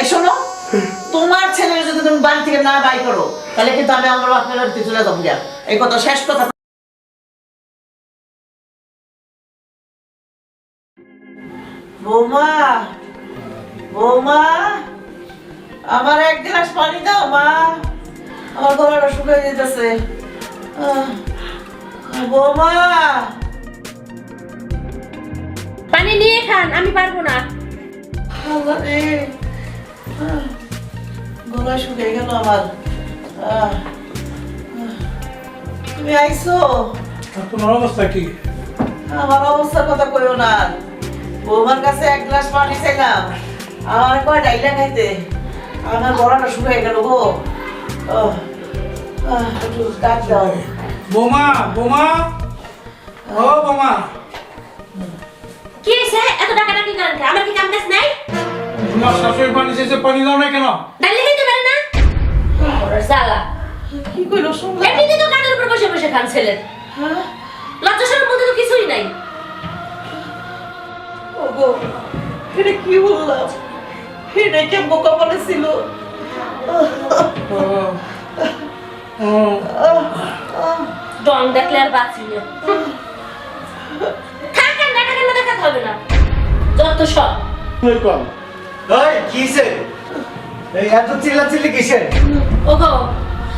এই শোনো তোমার ছেলে যদি তুমি বাড়ি থেকে না বাই করো তাহলে কিন্তু আমি আমার বাপের বাড়িতে চলে যাব গিয়া। এই কথা শেষ কথা। বৌমা বৌমা আমার এক গ্লাস পানি দাও মা। আমার গলাটা শুকিয়ে যেতেছে বৌমা। পানি নিয়ে খান আমি পারব না। গলা শুকিয়ে গেল আমার। তুমি আইছো? তোমার অবস্থা কি? আমার অবস্থার কথা কইও না। বৌমার কাছে এক গ্লাস পানি চাইলাম আমার কয় ডাইলা খাইতে? আমার গলাটা শুকিয়ে গেল গো। একটু ডাক দাও। বোমা বোমা। ও বোমা। কি হয়েছে এত টাকা টাকি করেন আমার কি কাম কাজ নাই? তোমার শাশুড়ি পানি চেয়েছে পানি দাও না কেন? ডাইলে খেতে পারে না? ওরে জ্বালা কি কইলো শুনলাম। এমনিতে তো কাঠের উপর বসে বসে খান ছেলের হ্যাঁ? লজ্জাসনের মধ্যে তো কিছুই নাই। ওগো এটা কি বললাম? এটা কি বোকা বলেছিল ডং দেখলে আর বাঁচি না। থাকেন দেখা কেন দেখাতে হবে না। যত সব। কম এই কিসে এই এত চিল্লাচিল্লি কিসের? ওগো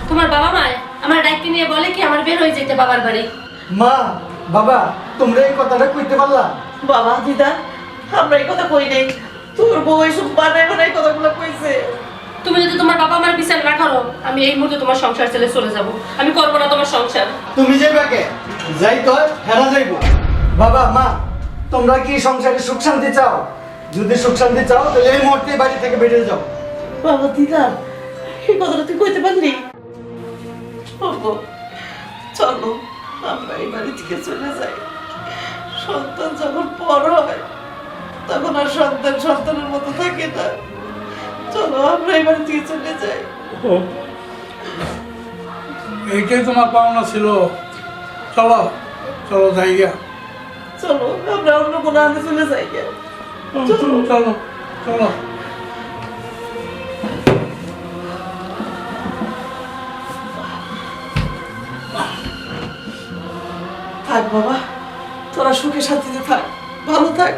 তোমার বাবা মা আমার ডাইকে নিয়ে বলে কি আমার বের হয়ে যেতে বাবার বাড়ি? মা বাবা তোমরা এই কথাটা কইতে পারলা? বাবা দিদা আমরা এই কথা কই নাই। তোর বউ এসব বানায় বানায় কথাগুলো কইছে। তুমি যদি তোমার বাবা মার বিচার না করো আমি এই মুহূর্তে তোমার সংসার ছেড়ে চলে যাব। আমি করব না তোমার সংসার। তুমি কে? যাই তো হেরা যাইব। বাবা মা তোমরা কি সংসারে সুখ শান্তি চাও? যদি সুখ শান্তি চাও তাহলে এই মুহূর্তে বাড়ি থেকে বেরিয়ে যাও। বাবা দিদা এই কথাটা তুই কইতে পারলি? ওগো চলো আমরা এই বাড়ি থেকে চলে যাই। সন্তান যখন বড় হয় তখন আর সন্তান সন্তানের মতো থাকে না। চলো আমরা এই বাড়ি থেকে চলে যাই। এইটাই তোমার পাওনা ছিল। চলো চলো যাই গিয়া চলো আমরা অন্য কোনো আনে চলে যাই গিয়া। চলো থাক বাবা। তোরা সুখে শান্তিতে থাক ভালো থাক।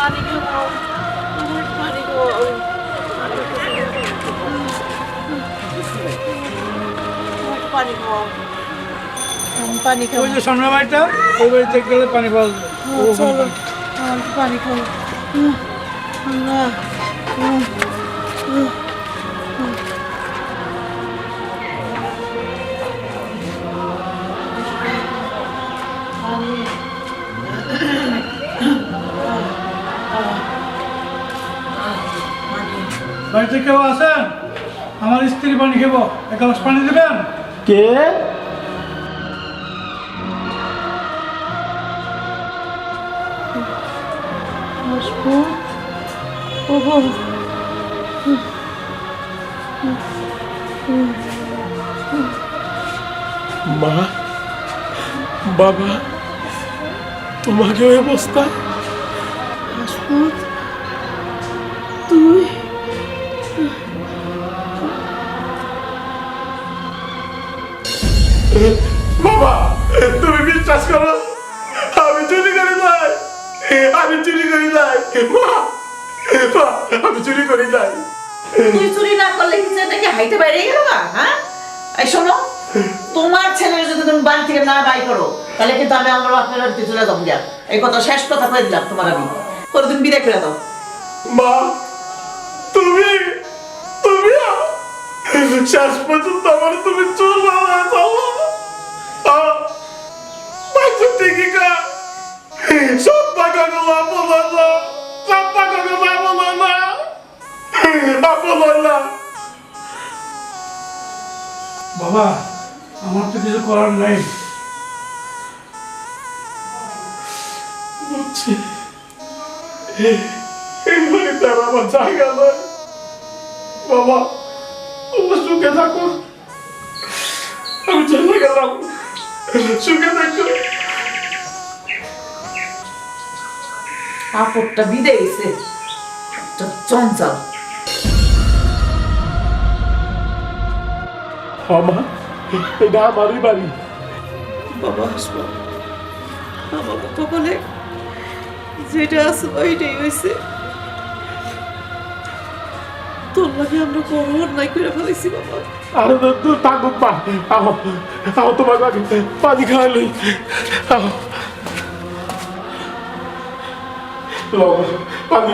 পানি খাব। পানি খাব পানি খাব পানি খাব। ওই যে সামনে বাড়িটা ওই বাড়িতে গেলে পানি পাওয়া যাবে চলো। পানি। খাব। না বাড়িতে কেউ আছেন? আমার স্ত্রী পানি খেব। এক গ্লাস পানি দেবেন? কে? মা বাবা তোমাকে ওই অবস্থা বাবা তুমি বিশ্বাস করো আমি চুরি করি নাই। আমি চুরি করি নাই। মা আমি চুরি করি নাই। তুই চুরি না করলে কি দেখে হাইতে বাইরে গেল না হ্যাঁ? এই শোনো তোমার ছেলে যদি তুমি বাড়ি থেকে না বাই করো তাহলে কিন্তু আমি আমার বাপের বাড়িতে চলে যাব গিয়া এই কথা শেষ কথা কয়ে দিলাম তোমার আমি। করে তুমি বিদায় করে দাও। মা তুমি তুমি শেষ পর্যন্ত আমার তুমি চোর বাবা চলো পাঁচশো আপন না সব টাকা গুলো আপন না আপন না বাবা, আমার তো কিছু করার নেই। বুঝছি। এই বাড়িতে আমার জায়গা নয় বাবা তোমরা সুখে থাকো আমি চলে গেলাম। সুখে থাকো আপদটা বিদায় গেছে। একটা চঞ্চল। আমার এটা আমারই বাড়ি। বাবা আসব। আমার কপালে যেটা আছে ওইটাই হয়েছে তোর লাগে আমরা বড় অন্যায় করে ফেলেছি, বাবা। আরে তো থাকুক পা তোমার আগে পানি খাওয়ালি। পানি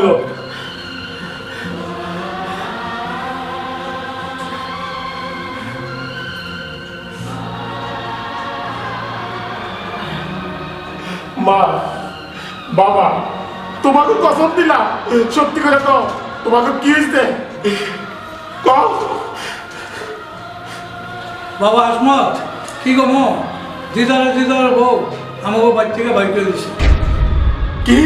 মা, বাবা, তোমাকে কসম দিলা সত্যি করে তো তোমাকে কি হয়েছে বাবা আসমত কি গো মো? দিদারে দিদার বউ আমাকে বাড়ি থেকে করে দিছে। কি?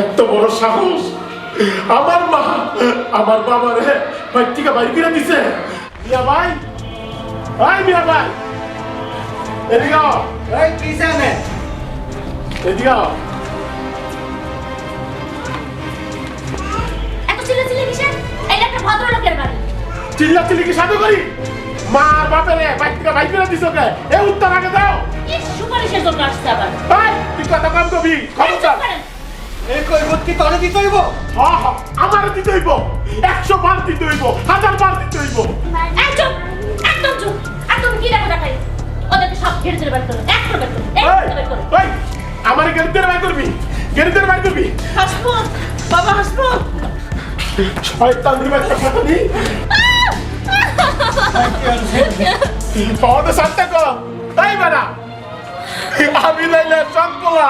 এত বড় সাহস। আমার মা আমার বাবা রে বাড়ি থেকে করে দিছে। মিয়া ভাই ভাই মিয়া ভাই। এদিকে এই কি জানে এদিকে এত চিল্লাচিল্লি কিসের? এটা একটা ভদ্রলোকের বাড়ি। চিল্লা চিল্লি কি সাধু করি? মা আর বাপের বাড়ি থেকে বাড়ি করে দিছ কে এ উত্তর আগে দাও। কি সুপারিশের জন্য আসছে আবার? ভাই তুই কথা কম কবি খবরদার। এই কৈবত কি তলে দিতে হইব? হ হ আমার দিতে হইব। একশো বার দিতে হইব হাজার বার দিতে হইব। এই চুপ একদম চুপ একদম কি দেখো দেখাই? ওদেরকে সব ঘিরে ধরে বের করো একটা বের করো এই, একটা বের করো। এই, আমার গেরিদের বাই করবি গেরিদের বাই করবি। হাসবো বাবা হাসবো শয়তান দিবে কথা নি আমাদের সাথে কর। তাই বেড়া। আমি লাইলে সব বলা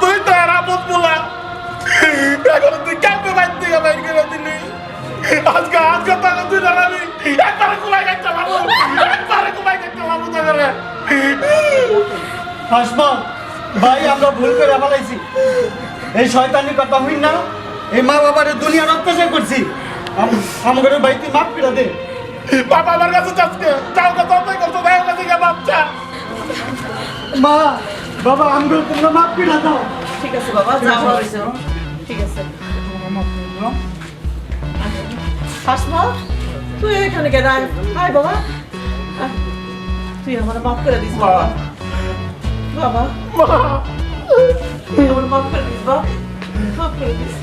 তুই তো আর আপদ বলা এখন তুই কেমন বাইর থেকে বাইর করে দিলি? আজকে আজকে তাকে তুই জানাবি একবারে কুমাই কাটতে পারব একবারে কুমাই কাটতে পারব তাকে হাসমত ভাই আমরা ভুল করে ফেলাইছি এই শয়তানি কথা হই না। এই মা বাবারে দুনিয়ার অত্যাচার করছি। আম- আমাদের তুই মাফ করে দে। বাবা আমার কাছে চাচ্ছে যাও কথা অন্যায় করছ দেও কাছে গিয়ে বাচ্চা মা বাবা আমগুলো তোমরা মাফ করে দাও। ঠিক আছে বাবা যা হয়েছে। ঠিক আছে। হাসমা তুই এখানে কেন আয়? বাবা। তুই আমার মাফ করে দিস বাবা। বাবা। মা। তুই আমার মাফ করে দিস বাবা। মাফ করে দিস।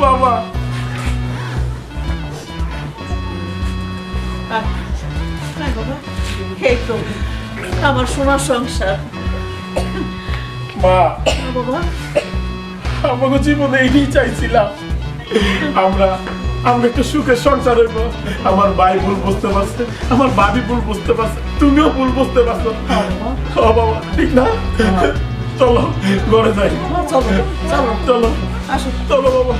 বাবা। এই তো আমার সোনার সংসার। মা বাবা। আমাকে জীবনে এটাই চাইছিলাম। আমরা আমরা একটু সুখের সংসার হইব। আমার ভাই ভুল বুঝতে পারছে আমার ভাবি ভুল বুঝতে পারছে তুমিও ভুল বুঝতে পারছ। ও বাবা ঠিক না? চলো ঘরে যাই। চলো চলো। চলো আসো। চলো বাবা।